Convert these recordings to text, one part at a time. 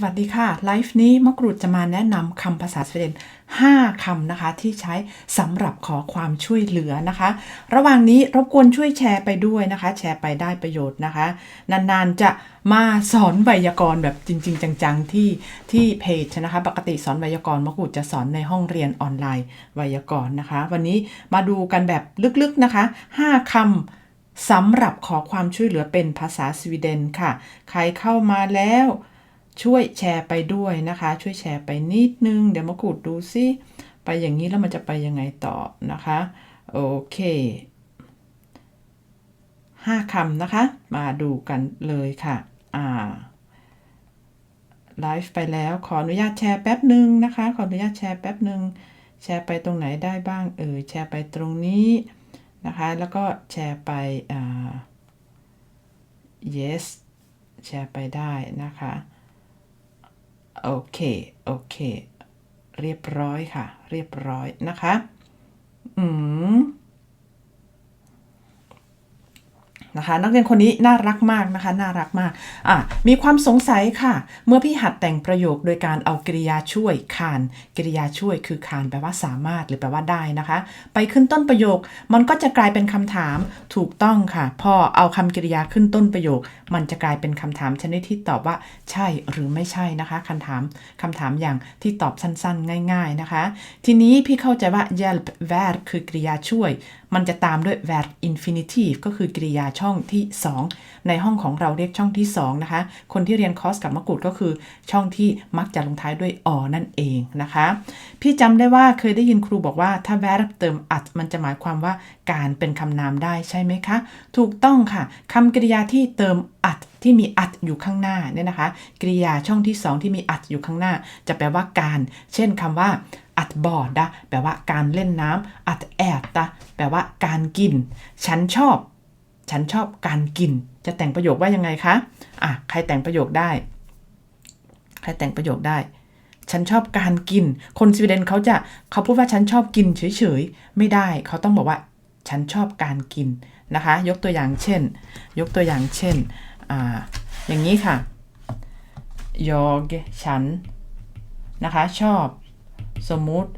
สวัสดีค่ะ ไลฟ์นี้มะกรูดจะมาแนะนำคำภาษาสวีเดน5คำนะคะ ที่ใช้สำหรับขอความช่วยเหลือนะคะ ระหว่างนี้รบกวนช่วยแชร์ไปด้วยนะคะ แชร์ไปได้ประโยชน์นะคะ นานๆจะมาสอนไวยากรณ์แบบจริง ๆ จังๆ ที่ที่เพจนะคะ ปกติสอนไวยากรณ์มะกรูดจะสอนในห้องเรียนออนไลน์ไวยากรณ์นะคะ วันนี้มาดูกันแบบลึกๆนะคะ 5คำสำหรับขอความช่วยเหลือเป็นภาษาสวีเดนค่ะ ใครเข้ามาแล้ว ช่วยแชร์ไปด้วยนะคะ ช่วยแชร์ไปนิดนึง เดี๋ยวมากรูดดูซิ ไปอย่างนี้แล้วมันจะไปยังไงต่อนะคะ โอเคห้าคำนะคะ มาดูกันเลยค่ะ อ่า ไลฟ์ไปแล้ว ขออนุญาตแชร์แป๊บหนึ่งนะคะ ขออนุญาตแชร์แป๊บหนึ่ง แชร์ไปตรงไหนได้บ้าง เออแชร์ไปตรงนี้นะคะ แล้วก็แชร์ไป อ่า yes แชร์ไปได้นะคะ โอเค โอเค เรียบร้อยค่ะ เรียบร้อยนะคะ อืม นะคะ นักเรียนคนนี้น่ารักมากนะคะ น่ารักมากอะมีความสงสัยค่ะ เมื่อพี่หัดแต่งประโยคโดยการเอากริยาช่วยคานกริยาช่วยคือคานแปลว่าสามารถหรือแปลว่าได้นะคะ ไปขึ้นต้นประโยค มันก็จะกลายเป็นคำถามถูกต้องค่ะ พอเอาคำกริยาขึ้นต้นประโยค มันจะกลายเป็นคำถามชนิดที่ตอบว่า ใช่หรือไม่ใช่นะคะคำถามคำถามอย่างที่ตอบสั้นๆ ง่าย ๆนะคะ ทีนี้พี่เข้าใจว่า hjälp verb คือกริยาช่วย มันจะตามด้วย verb infinitive ก็คือกริยาช่องที่ 2 ในห้องของเราเรียกช่องที่ 2 นะคะ คนที่เรียนคอร์สกับมะกรูดก็คือช่องที่มักจะลงท้ายด้วยอนั่นเองนะคะ พี่จำได้ว่าเคยได้ยินครูบอกว่าถ้า verb เติมอัดมันจะหมายความว่าการเป็นคำนามได้ใช่ไหมคะ ถูกต้องค่ะคำกริยาที่เติมอัดที่มีอัดอยู่ข้างหน้าเนี่ยนะคะ กริยาช่องที่ 2 ที่มีอัดอยู่ข้างหน้า จะแปลว่าการ เช่นคำว่า อัดบอดะแปลว่าการเล่นน้ำอัดแอบตะแปลว่าการกิน ฉันชอบ ฉันชอบการกิน จะแต่งประโยคว่ายังไงคะอะใครแต่งประโยคได้ ใครแต่งประโยคได้ ฉันชอบการกิน คนสวีเดนเขาจะเขาพูดว่าฉันชอบกินเฉยๆ ไม่ได้ เขาต้องบอกว่า ฉันชอบการกินนะคะ ยกตัวอย่างเช่น ยกตัวอย่างเช่นอ่าอย่างนี้ค่ะ jag ฉันนะคะชอบ สมมุติ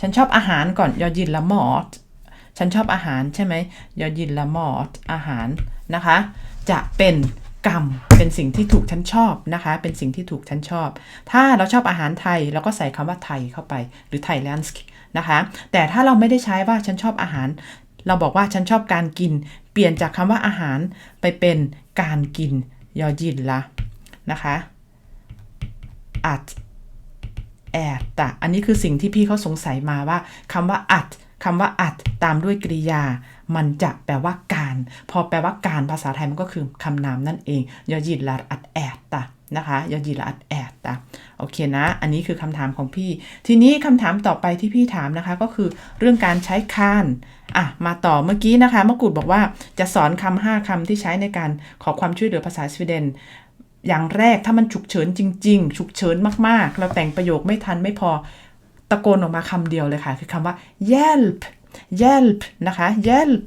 ฉันชอบอาหารก่อนยอยินละหมอดฉันชอบอาหารใช่ไหมยอยินละหมอดอาหารนะคะ จะเป็นกรรมเป็นสิ่งที่ถูกฉันชอบนะคะ เป็นสิ่งที่ถูกฉันชอบ ถ้าเราชอบอาหารไทยเราก็ใส่คำว่าไทยเข้าไปหรือไทยแลนด์นะคะ แต่ถ้าเราไม่ได้ใช้ว่าฉันชอบอาหาร เราบอกว่าฉันชอบการกิน เปลี่ยนจากคำว่าอาหารไปเป็นการกินยอยินละนะคะอัด แอดแต่อันนี้คือสิ่งที่พี่เขาสงสัยมาว่าคำว่าอัดคำว่าอัดตามด้วยกริยา มันจะแปลว่าการ พอแปลว่าการภาษาไทยมันก็คือคำนามนั่นเองยอยินละอัดแอดตะนะคะยอยินละอัดแอดตะโอเคนะ อันนี้คือคำถามของพี่ ทีนี้คำถามต่อไปที่พี่ถามนะคะก็คือเรื่องการใช้คานอะมาต่อเมื่อกี้นะคะมะกูดบอกว่าจะสอนคำห้าคำที่ใช้ในการขอความช่วยเหลือภาษาสวีเดน อย่างแรกถ้ามันฉุกเฉินจริง ๆ ฉุกเฉินมากๆ เราแต่งประโยคไม่ทันไม่พอตะโกนออกมาคำเดียวเลยค่ะ คือคำว่า hjälp hjälp นะคะ hjälp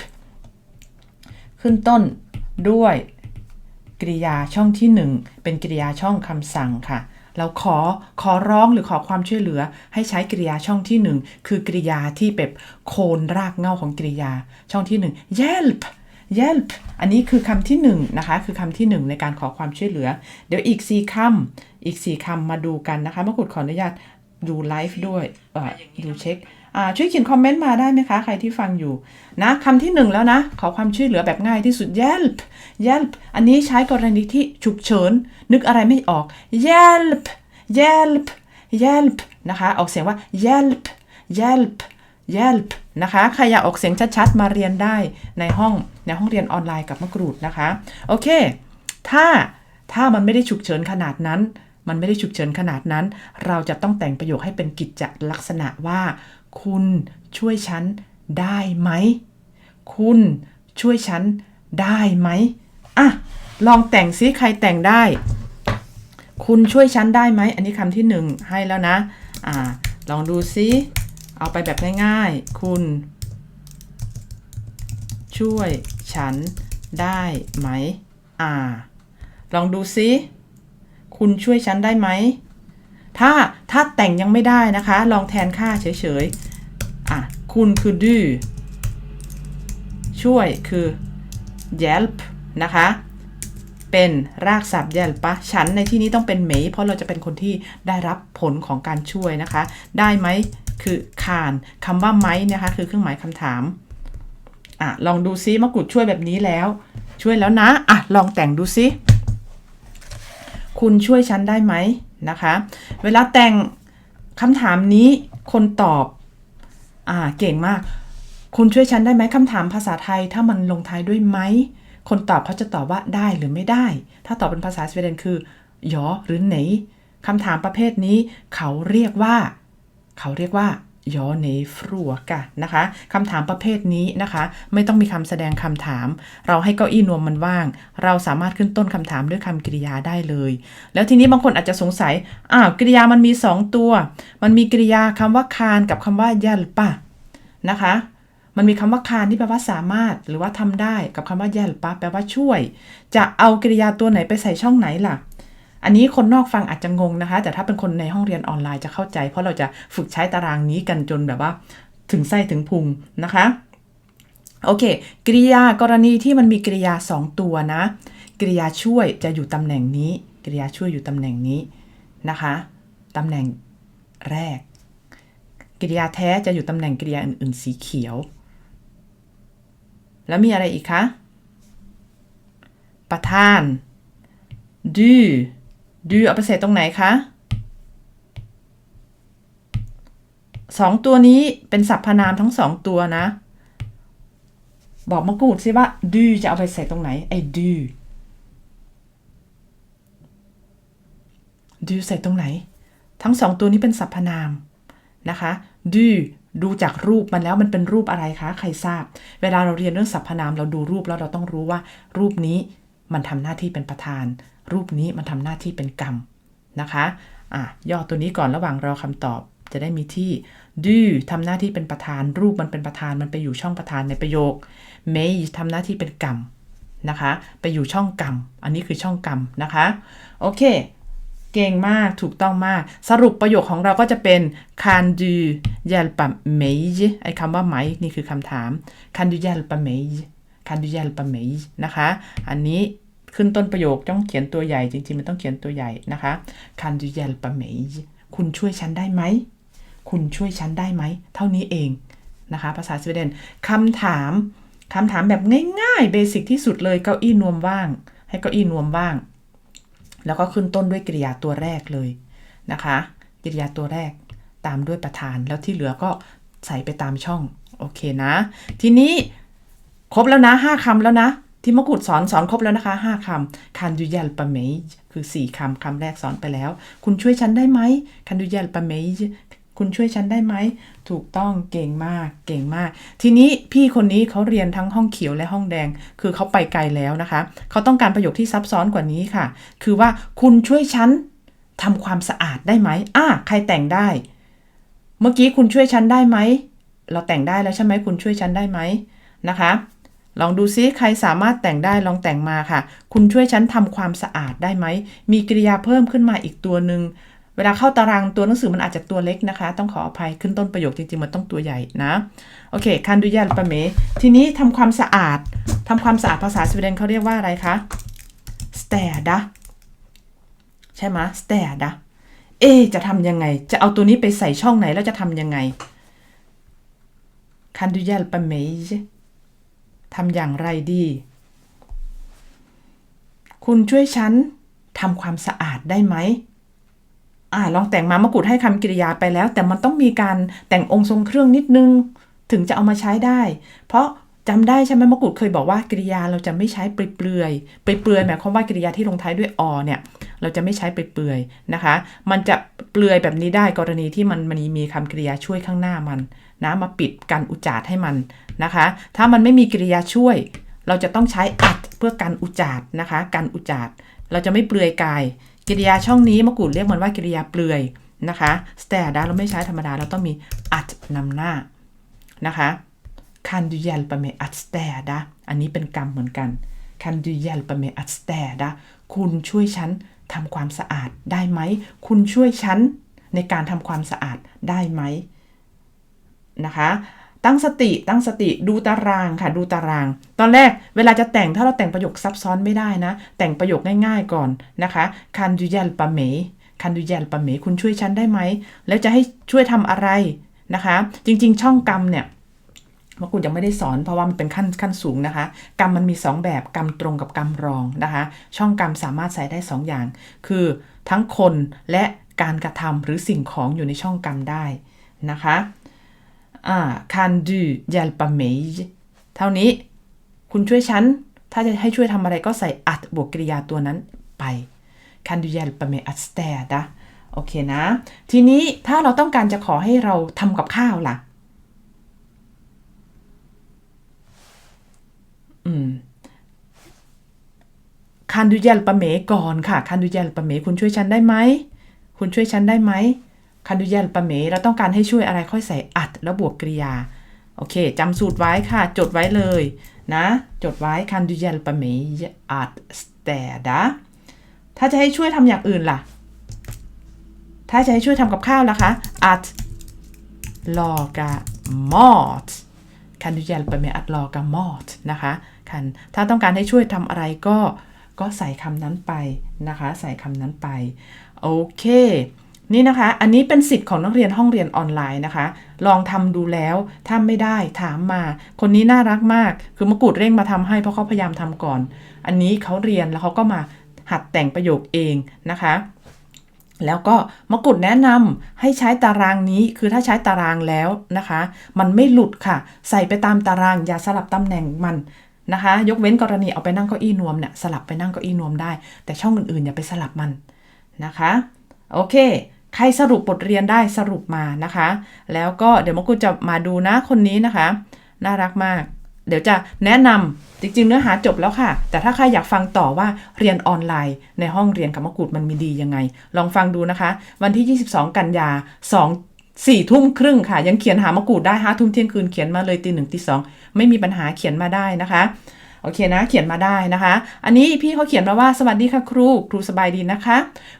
ขึ้นต้นด้วยกริยาช่องที่ 1 เป็นกริยาช่องคำสั่งค่ะ เราขอขอร้องหรือขอความช่วยเหลือ ให้ใช้กริยาช่องที่ 1 คือกริยาที่แบบโคนรากเง้าของกริยาช่องที่1 hjälp help อันนี้คือคำที่1นะคะ คือคำที่ 1 ในการขอความช่วยเหลือ เดี๋ยวอีก 4คำอีก 4คำมาดูกันนะคะมะกุดขออนุญาตดูไลฟ์ด้วยดูเช็คช่วยเขียนคอมเมนต์มาได้ไหมคะ ใครที่ฟังอยู่นะคำที่ 1 แล้วนะ ขอความช่วยเหลือแบบง่ายที่สุด help help อันนี้ใช้กรณีที่ฉุกเฉิน นึกอะไรไม่ออก help help help นะคะ ออกเสียงว่า help help help นะคะใครอยากออกเสียงชัดๆ มาเรียนได้ในห้องในห้องเรียนออนไลน์กับมะกรูดนะคะ โอเค ถ้าถ้ามันไม่ได้ฉุกเฉินขนาดนั้น มันไม่ได้ฉุกเฉินขนาดนั้น เราจะต้องแต่งประโยคให้เป็นกิจจลักษณะว่า คุณช่วยฉันได้ไหม คุณช่วยฉันได้ไหมอะลองแต่งซิใครแต่งได้ คุณช่วยฉันได้ไหม อันนี้คำที่หนึ่งให้แล้วนะ อ่า ลองดูซิ เอาไปแบบง่ายๆ คุณ ช่วยฉันได้ไหม อ่า ลองดูซิคุณช่วยฉันได้ไหม ถ้าถ้าแต่งยังไม่ได้นะคะ ลองแทนค่าเฉยๆ อะ คุณคือดื้อ ช่วยคือ hjälp นะคะ เป็นรากศัพท์ hjälp ฉันในที่นี้ต้องเป็นเมยเพราะเราจะเป็นคนที่ได้รับผลของการช่วยนะคะ ได้ไหม คือคานคำว่าไหมนะคะ คือเครื่องหมายคำถามอะลองดูซิมะกรูดช่วยแบบนี้แล้ว ช่วยแล้วนะอะลองแต่งดูซิคุณช่วยฉันได้ไหมนะคะ เวลาแต่งคำถามนี้คนตอบอ่าเก่งมาก คุณช่วยฉันได้ไหมคำถามภาษาไทย ถ้ามันลงท้ายด้วยไหมคนตอบเขาจะตอบว่าได้หรือไม่ได้ ถ้าตอบเป็นภาษาสวีเดนคือหยอหรือไหนคำถามประเภทนี้เขาเรียกว่า เขาเรียกว่ายอเนฟรัวกะนะคะคำถามประเภทนี้นะคะ ไม่ต้องมีคำแสดงคำถาม เราให้เก้าอี้นวมมันว่าง เราสามารถขึ้นต้นคำถามด้วยคำกริยาได้เลย แล้วทีนี้บางคนอาจจะสงสัยอ้าวกริยามันมี 2 ตัว มันมีกริยาคำว่าคานกับคำว่ายัลปะนะคะมันมีคำว่าคานที่แปลว่าสามารถ หรือว่าทำได้กับคำว่ายัลปะแปลว่าช่วย จะเอากริยาตัวไหนไปใส่ช่องไหนล่ะ อันนี้คนนอกฟังอาจจะงงนะคะ แต่ถ้าเป็นคนในห้องเรียนออนไลน์จะเข้าใจ เพราะเราจะฝึกใช้ตารางนี้กันจนแบบว่า ถึงไส้ถึงพุงนะคะโอเค กริยากรณีที่มันมีกริยา 2 ตัวนะ กริยาช่วยจะอยู่ตำแหน่งนี้ กริยาช่วยอยู่ตำแหน่งนี้นะคะตำแหน่งแรก กริยาแท้จะอยู่ตำแหน่งกริยาอื่นๆ สีเขียว แล้วมีอะไรอีกคะ ประธานดื้อ ดื้อเอาไปใส่ตรงไหนคะสองตัวนี้เป็นสรรพนามทั้งสองตัวนะ บอกมะกรูดสิว่าดื้อจะเอาไปใส่ตรงไหน ไอ้ดื้อดื้อใส่ตรงไหน ทั้งสองตัวนี้เป็นสรรพนามนะคะดื้อดูจากรูปมันแล้วมันเป็นรูปอะไรคะ ใครทราบ เวลาเราเรียนเรื่องสรรพนามเราดูรูปแล้วเราต้องรู้ว่ารูปนี้ มันทำหน้าที่เป็นประธาน รูปนี้มันทำหน้าที่เป็นกรรมนะคะอะย่อตัวนี้ก่อนระหว่างรอคำตอบ จะได้มีที่ดื้อทำหน้าที่เป็นประธาน รูปมันเป็นประธานมันไปอยู่ช่องประธานในประโยคเมย์ทำหน้าที่เป็นกรรมนะคะ ไปอยู่ช่องกรรม อันนี้คือช่องกรรมนะคะ โอเค เก่งมาก ถูกต้องมาก สรุปประโยคของเราก็จะเป็น kan du hjälpa mig ไอ้คำว่าไหมนี่คือคำถาม kan du hjälpa mig kan du hjälpa mig นะคะ อันนี้ขึ้นต้นประโยคต้องเขียนตัวใหญ่จริงๆ มันต้องเขียนตัวใหญ่นะคะ kan du hjälpa mig คุณช่วยฉันได้ไหม คุณช่วยฉันได้ไหม เท่านี้เองนะคะ ภาษาสวีเดนคำถามคำถามแบบง่ายๆ เบสิกที่สุดเลย เก้าอี้นวมว่าง ให้เก้าอี้นวมว่าง แล้วก็ขึ้นต้นด้วยกริยาตัวแรกเลยนะคะ กริยาตัวแรกตามด้วยประธาน แล้วที่เหลือก็ใส่ไปตามช่อง โอเคนะ ทีนี้ ครบแล้วนะห้าคำแล้วนะ ที่มกุฎสอนสอนครบแล้วนะคะห้าคำ kan du hjälpa mig คือสี่คำคำแรกสอนไปแล้ว คุณช่วยฉันได้ไหม kan du hjälpa mig คุณช่วยฉันได้ไหม ถูกต้องเก่งมากเก่งมาก ทีนี้พี่คนนี้เขาเรียนทั้งห้องเขียวและห้องแดง คือเขาไปไกลแล้วนะคะ เขาต้องการประโยคที่ซับซ้อนกว่านี้ค่ะ คือว่าคุณช่วยฉันทำความสะอาดได้ไหมอะใครแต่งได้ เมื่อกี้คุณช่วยฉันได้ไหม เราแต่งได้แล้วใช่ไหมคุณช่วยฉันได้ไหมนะคะ ลองดูซิใครสามารถแต่งได้ลองแต่งมาค่ะ คุณช่วยฉันทำความสะอาดได้ไหม มีกริยาเพิ่มขึ้นมาอีกตัวหนึ่งเวลาเข้าตารางตัวหนังสือมันอาจจะตัวเล็กนะคะ ต้องขออภัยขึ้นต้นประโยคจริงๆ มันต้องตัวใหญ่นะโอเคคันดูยาลปะเม ทีนี้ทำความสะอาดทำความสะอาดภาษาสวีเดนเขาเรียกว่าอะไรคะ städa ใช่ไหม städa เอจะทำยังไง จะเอาตัวนี้ไปใส่ช่องไหนแล้วจะทำยังไง Kan du hjälpa mig ทำอย่างไรดี คุณช่วยฉันทำความสะอาดได้ไหมอ่าลองแต่งมามะกรูดให้คำกริยาไปแล้ว แต่มันต้องมีการแต่งองค์ทรงเครื่องนิดนึง ถึงจะเอามาใช้ได้ เพราะจำได้ใช่ไหมมะกรูดเคยบอกว่ากริยาเราจะไม่ใช้เปลือยๆเปลือยหมายความว่ากริยาที่ลงท้ายด้วยอเนี่ย เราจะไม่ใช้เปลือยๆนะคะ มันจะเปลือยแบบนี้ได้กรณีที่มันมันมีคำกริยาช่วยข้างหน้ามันนะมาปิดกันอุจจาระให้มันนะคะ ถ้ามันไม่มีกริยาช่วย เราจะต้องใช้อัดเพื่อกันอุจจาระนะคะกันอุจจาระเราจะไม่เปลือยกาย กริยาช่องนี้มะกรูดเรียกมันว่ากริยาเปลือยนะคะสแตดาเราไม่ใช้ธรรมดาเราต้องมีอัดนำหน้านะคะ kan du hjälpa mig att städa อันนี้เป็นกรรมเหมือนกัน kan du hjälpa mig att städa คุณช่วยฉัน ทำความสะอาดได้ไหม คุณช่วยฉันในการทำความสะอาดได้ไหมนะคะ ตั้งสติตั้งสติดูตารางค่ะ ดูตาราง ตอนแรกเวลาจะแต่งถ้าเราแต่งประโยคซับซ้อนไม่ได้นะ แต่งประโยคง่ายๆก่อนนะคะ Kan du hjälpa mig Kan du hjälpa mig คุณช่วยฉันได้ไหม แล้วจะให้ช่วยทำอะไรนะคะ จริงๆ ช่องกรรมเนี่ย มะกรูยังไม่ได้สอนเพราะว่ามันเป็นขั้นขั้นสูงนะคะ กรรมมันมี 2 แบบกรรมตรงกับกรรมรองนะคะ ช่องกรรมสามารถใส่ได้ 2 อย่าง คือทั้งคนและการกระทำหรือสิ่งของอยู่ในช่องกรรมได้นะคะอ่า kan du hjälpa mig เท่านี้คุณช่วยฉัน ถ้าจะให้ช่วยทำอะไรก็ใส่อัดบวกกริยาตัวนั้นไป kan du hjälpa mig att städa โอเคนะ ทีนี้ถ้าเราต้องการจะขอให้เราทำกับข้าวล่ะ อืม คันดูเยลปะเมก่อนค่ะ คันดูเยลปะเมคุณช่วยฉันได้ไหม คุณช่วยฉันได้ไหม คันดูเยลปะเมเราต้องการให้ช่วยอะไรค่อยใส่อัดแล้วบวกกริยา โอเคจำสูตรไว้ค่ะ จดไว้เลย นะ จดไว้คันดูเยลปะเมอัดสเตดาถ้าจะให้ช่วยทำอย่างอื่นล่ะ ถ้าจะให้ช่วยทำกับข้าวล่ะคะ att laga mat kan du hjälpa mig att laga mat นะคะคันถ้าต้องการให้ช่วยทำอะไรก็ก็ใส่คำนั้นไปนะคะ ใส่คำนั้นไป โอเค นี่นะคะ อันนี้เป็นสิทธิ์ของนักเรียนห้องเรียนออนไลน์นะคะ ลองทำดูแล้วถ้าไม่ได้ถามมา คนนี้น่ารักมาก คือมะกรูดเร่งมาทำให้เพราะเขาพยายามทำก่อน อันนี้เขาเรียนแล้วเขาก็มาหัดแต่งประโยคเองนะคะ แล้วก็มะกรูดแนะนำให้ใช้ตารางนี้คือถ้าใช้ตารางแล้วนะคะ มันไม่หลุดค่ะ ใส่ไปตามตารางอย่าสลับตำแหน่งมันนะคะ ยกเว้นกรณีเอาไปนั่งเก้าอี้นวมเนี่ยสลับไปนั่งเก้าอี้นวมได้ แต่ช่องอื่นๆอย่าไปสลับมันนะคะโอเค ใครสรุปบทเรียนได้สรุปมานะคะ แล้วก็เดี๋ยวมะกรูดจะมาดูนะคนนี้นะคะ น่ารักมาก เดี๋ยวจะแนะนำจริง ๆ เนื้อหาจบแล้วค่ะ แต่ถ้าใครอยากฟังต่อว่าเรียนออนไลน์ ในห้องเรียนกับมะกูดมันมีดียังไง ลองฟังดูนะคะ วันที่ 22 กันยา2 4ทุ่มครึ่งค่ะ ยังเขียนหามะกูดได้ห้าทุ่มเที่ยงคืนเขียนมาเลยตีหนึ่งตีสองไม่มีปัญหาเขียนมาได้นะคะ โอเคนะ เขียนมาได้นะคะ อันนี้พี่เขาเขียนมาว่าสวัสดีค่ะครู ครูสบายดีนะคะ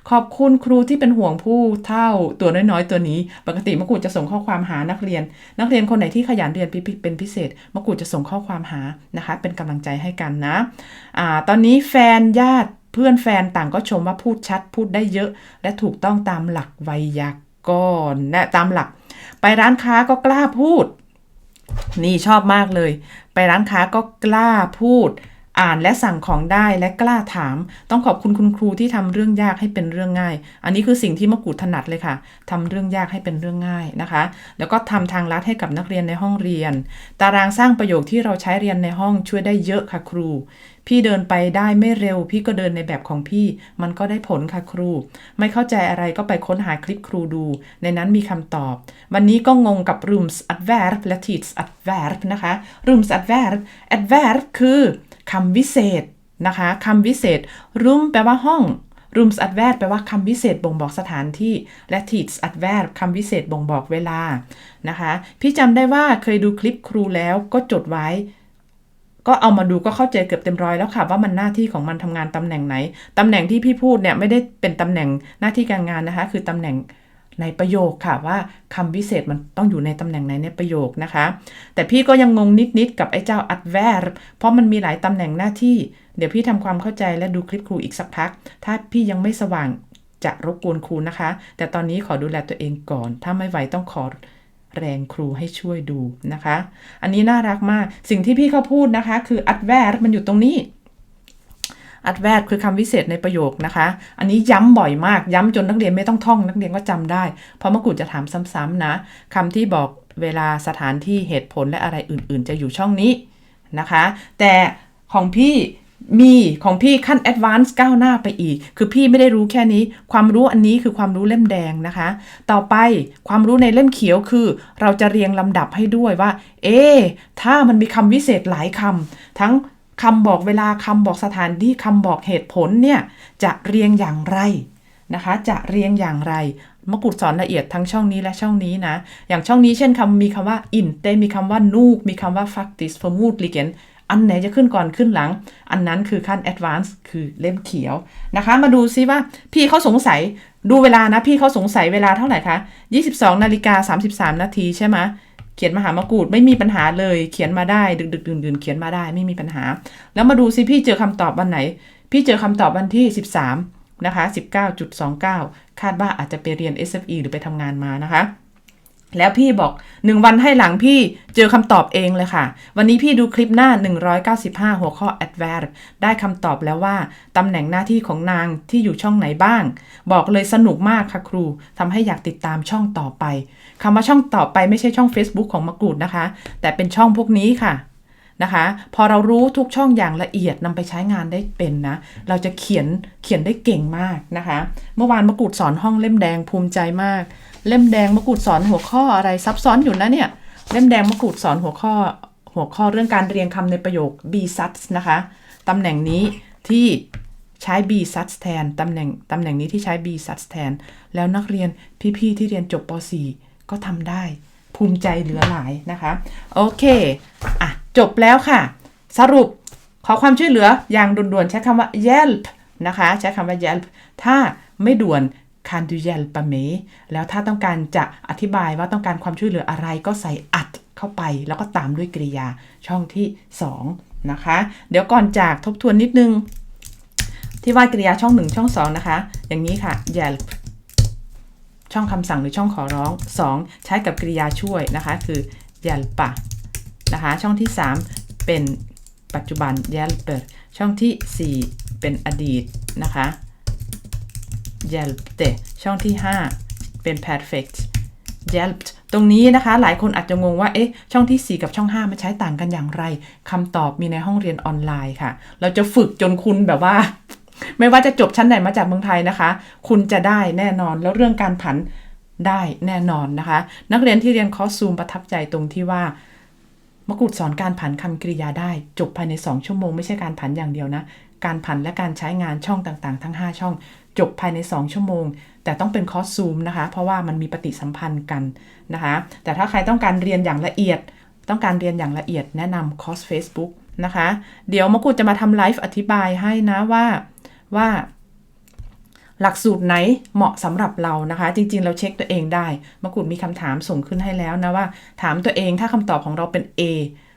ขอบคุณครูที่เป็นห่วงผู้เท่าตัวน้อยๆ ตัวนี้ ปกติมะกรูดจะส่งข้อความหานักเรียน นักเรียนคนไหนที่ขยันเรียนเป็นพิเศษมะกรูดจะส่งข้อความหานะคะ เป็นกำลังใจให้กันนะอ่าตอนนี้แฟนญาติเพื่อนแฟนต่างก็ชมว่าพูดชัดพูดได้เยอะ และถูกต้องตามหลักไวยากรณ์และตามหลัก ไปร้านค้าก็กล้าพูด นี่ชอบมากเลย ไปร้านค้าก็กล้าพูด อ่านและสั่งของได้และกล้าถาม ต้องขอบคุณคุณครูที่ทำเรื่องยากให้เป็นเรื่องง่าย อันนี้คือสิ่งที่มะกรูดถนัดเลยค่ะทำเรื่องยากให้เป็นเรื่องง่ายนะคะ แล้วก็ทำทางลัดให้กับนักเรียนในห้องเรียน ตารางสร้างประโยคที่เราใช้เรียนในห้องช่วยได้เยอะค่ะครู พี่เดินไปได้ไม่เร็ว พี่ก็เดินในแบบของพี่ มันก็ได้ผลค่ะครู ไม่เข้าใจอะไรก็ไปค้นหาคลิปครูดู ในนั้นมีคำตอบ วันนี้ก็งงกับ rooms adverb และ teach adverb นะคะ rooms adverb adverb คือ คำวิเศษนะคะคำวิเศษ room แปลว่าห้อง rooms adverb แปลว่าคำวิเศษบ่งบอกสถานที่ และ teach adverb คำวิเศษบ่งบอกเวลานะคะ พี่จำได้ว่าเคยดูคลิปครูแล้วก็จดไว้ ก็เอามาดูก็เข้าใจเกือบเต็มร้อยแล้วค่ะ ว่ามันหน้าที่ของมันทำงานตำแหน่งไหนตำแหน่งที่พี่พูดเนี่ยไม่ได้เป็นตำแหน่งหน้าที่การงานนะคะ คือตำแหน่ง ในประโยคค่ะว่าคำวิเศษมันต้องอยู่ในตำแหน่งไหนในประโยคนะคะ แต่พี่ก็ยังงงนิดๆกับไอ้เจ้า adverb เพราะมันมีหลายตำแหน่งหน้าที่ เดี๋ยวพี่ทำความเข้าใจและดูคลิปครูอีกสักพัก ถ้าพี่ยังไม่สว่างจะรบกวนครูนะคะ แต่ตอนนี้ขอดูแลตัวเองก่อน ถ้าไม่ไหวต้องขอแรงครูให้ช่วยดูนะคะ อันนี้น่ารักมาก สิ่งที่พี่เขาพูดนะคะ คือ adverb มันอยู่ตรงนี้ adverb คือคำวิเศษในประโยคนะคะ อันนี้ย้ำบ่อยมากย้ำจนนักเรียนไม่ต้องท่องนักเรียนก็จำได้ เพราะมะกรูดจะถามซ้ำๆนะคำที่บอกเวลาสถานที่เหตุผลและอะไรอื่น ๆ จะอยู่ช่องนี้นะคะ แต่ของพี่มีของพี่ขั้น advance ก้าวหน้าไปอีก คือพี่ไม่ได้รู้แค่นี้ ความรู้อันนี้คือความรู้เล่มแดงนะคะ ต่อไปความรู้ในเล่มเขียวคือ เราจะเรียงลำดับให้ด้วยว่า เอ๊ถ้ามันมีคำวิเศษหลายคำทั้ง คำบอกเวลาคำบอกสถานที่คำบอกเหตุผลเนี่ยจะเรียงอย่างไรนะคะ จะเรียงอย่างไรมกรูดสอนละเอียดทั้งช่องนี้และช่องนี้นะ อย่างช่องนี้เช่นคำมีคำว่า inte มีคำว่านูกมีคำว่า faktiskt förmodligen อันไหนจะขึ้นก่อนขึ้นหลัง อันนั้นคือขั้น advance คือเล่มเขียวนะคะ มาดูซิว่าพี่เขาสงสัยดูเวลานะ พี่เขาสงสัยเวลาเท่าไหร่คะ 22นาฬิกา33 นาทีใช่ไหม เขียนมหามกูดไม่มีปัญหาเลย เขียนมาได้ ดึกดึกดื่นดื่นเขียนมาได้ไม่มีปัญหา แล้วมาดูซิพี่เจอคำตอบวันไหน พี่เจอคำตอบวันที่ 13 นะคะ 19.29 คาดว่าอาจจะไปเรียน SFE หรือไปทำงานมานะคะ แล้วพี่บอก1วันให้หลังพี่เจอคำตอบเองเลยค่ะ วันนี้พี่ดูคลิปหน้า 195 หัวข้อ adverb ได้คำตอบแล้วว่าตำแหน่งหน้าที่ของนางที่อยู่ช่องไหนบ้าง บอกเลยสนุกมากค่ะครูทำให้อยากติดตามช่องต่อไปคำว่าช่องต่อไปไม่ใช่ช่อง Facebook ของมะกรูดนะคะ แต่เป็นช่องพวกนี้ค่ะนะคะ พอเรารู้ทุกช่องอย่างละเอียดนำไปใช้งานได้เป็นนะ เราจะเขียนเขียนได้เก่งมากนะคะ เมื่อวานมะกรูดสอนห้องเล่มแดงภูมิใจมาก เล่มแดงมะกรูดสอนหัวข้ออะไรซับซ้อนอยู่นะเนี่ย เล่มแดงมะกรูดสอนหัวข้อ หัวข้อเรื่องการเรียงคำในประโยค be such นะคะตำแหน่งนี้ที่ใช้ be such แทนตำแหน่งตำแหน่งนี้ที่ใช้ be such แทนแล้วนักเรียนพี่ๆที่เรียนจบป .4 ก็ทำได้ ภูมิใจเหลือหลายนะคะ โอเค อะ จบแล้วค่ะ สรุปขอความช่วยเหลืออย่างด่วนๆใช้คำว่า yelp นะคะ ใช้คำว่า yelp ถ้าไม่ด่วน can du hjälpa mig แล้วถ้าต้องการจะอธิบายว่าต้องการความช่วยเหลืออะไรก็ใส่อัดเข้าไป แล้วก็ตามด้วยกริยาช่องที่ 2 นะคะ เดี๋ยวก่อนจากทบทวนนิดนึง ที่ว่ากริยาช่อง 1 ช่อง 2 นะคะ อย่างนี้ค่ะ yelp ช่องคำสั่งหรือช่องขอร้อง 2. ใช้กับกริยาช่วยนะคะ คือ hjälpa นะคะ ช่องที่ 3 เป็นปัจจุบัน hjälper ช่องที่ 4 เป็นอดีตนะคะ hjälpte ช่องที่ 5 เป็น perfect hjälped ตรงนี้นะคะ หลายคนอาจจะงงว่า เอ๊ะ ช่องที่ 4 กับช่อง 5 มันใช้ต่างกันอย่างไร คำตอบมีในห้องเรียนออนไลน์ค่ะ เราจะฝึกจนคุณแบบว่า ไม่ว่าจะจบชั้นไหนมาจากเมืองไทยนะคะ คุณจะได้แน่นอน แล้วเรื่องการผันได้แน่นอนนะคะ นักเรียนที่เรียนคอร์สซูมประทับใจตรงที่ว่ามกุฎสอนการผันคำกริยาได้ จบภายใน 2 ชั่วโมงไม่ใช่การผันอย่างเดียวนะ การผันและการใช้งานช่องต่างๆ ทั้ง 5 ช่อง จบภายใน 2 ชั่วโมง แต่ต้องเป็นคอร์สซูมนะคะ เพราะว่ามันมีปฏิสัมพันธ์กันนะคะ แต่ถ้าใครต้องการเรียนอย่างละเอียด ต้องการเรียนอย่างละเอียดแนะนำคอร์ส Facebook นะคะ เดี๋ยวมกุฎจะมาทำไลฟ์อธิบายให้นะว่าว่าหลักสูตรไหนเหมาะสำหรับเรานะคะ จริง ๆ เราเช็คตัวเองได้มะกุฎมีคำถามส่งขึ้นให้แล้วนะว่า ถามตัวเองถ้าคำตอบของเราเป็น A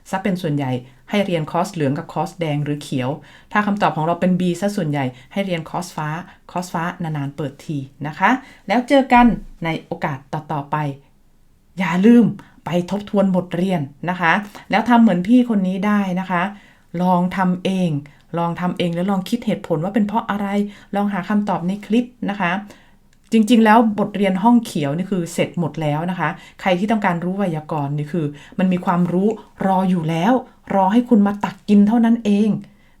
ซะเป็นส่วนใหญ่ให้เรียนคอร์สเหลืองกับคอร์สแดงหรือเขียว ถ้าคำตอบของเราเป็น B ซะส่วนใหญ่ให้เรียนคอร์สฟ้า คอร์สฟ้านานๆเปิดทีนะคะ แล้วเจอกันในโอกาสต่อๆไป อย่าลืมไปทบทวนบทเรียนนะคะ แล้วทำเหมือนพี่คนนี้ได้นะคะ ลองทำเอง ลองทำเองแล้วลองคิดเหตุผลว่าเป็นเพราะอะไร ลองหาคำตอบในคลิปนะคะ จริง ๆ แล้วบทเรียนห้องเขียวนี่คือเสร็จหมดแล้วนะคะ ใครที่ต้องการรู้ไวยากรณ์นี่คือ มันมีความรู้รออยู่แล้ว รอให้คุณมาตักกินเท่านั้นเอง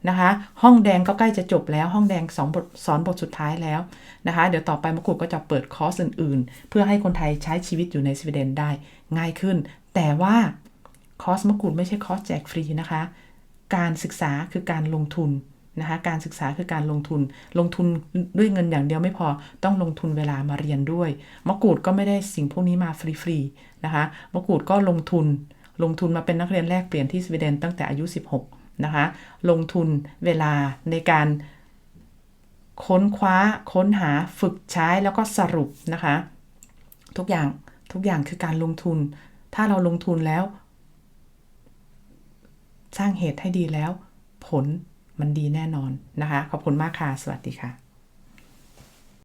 นะคะ ห้องแดงก็ใกล้จะจบแล้ว ห้องแดงสองบทสอนบทสุดท้ายแล้วนะคะ เดี๋ยวต่อไปมะกรูดก็จะเปิดคอร์สอื่น ๆ เพื่อให้คนไทยใช้ชีวิตอยู่ในสวีเดนได้ง่ายขึ้น แต่ว่าคอร์สมะกรูดไม่ใช่คอร์สแจกฟรีนะคะ การศึกษาคือการลงทุน นะคะการศึกษาคือการลงทุน ลงทุนด้วยเงินอย่างเดียวไม่พอต้องลงทุนเวลามาเรียนด้วย มะกรูดก็ไม่ได้สิ่งพวกนี้มาฟรีๆนะคะ มะกรูดก็ลงทุน ลงทุนมาเป็นนักเรียนแลกเปลี่ยนที่สวีเดนตั้งแต่อายุ 16 นะคะ ลงทุนเวลาในการค้นคว้าค้นหาฝึกใช้แล้วก็สรุปนะคะ ทุกอย่างทุกอย่างคือการลงทุน ถ้าเราลงทุนแล้ว สร้างเหตุให้ดีแล้ว ผล มันดีแน่นอนนะคะ ขอบคุณมากค่ะ สวัสดีค่ะ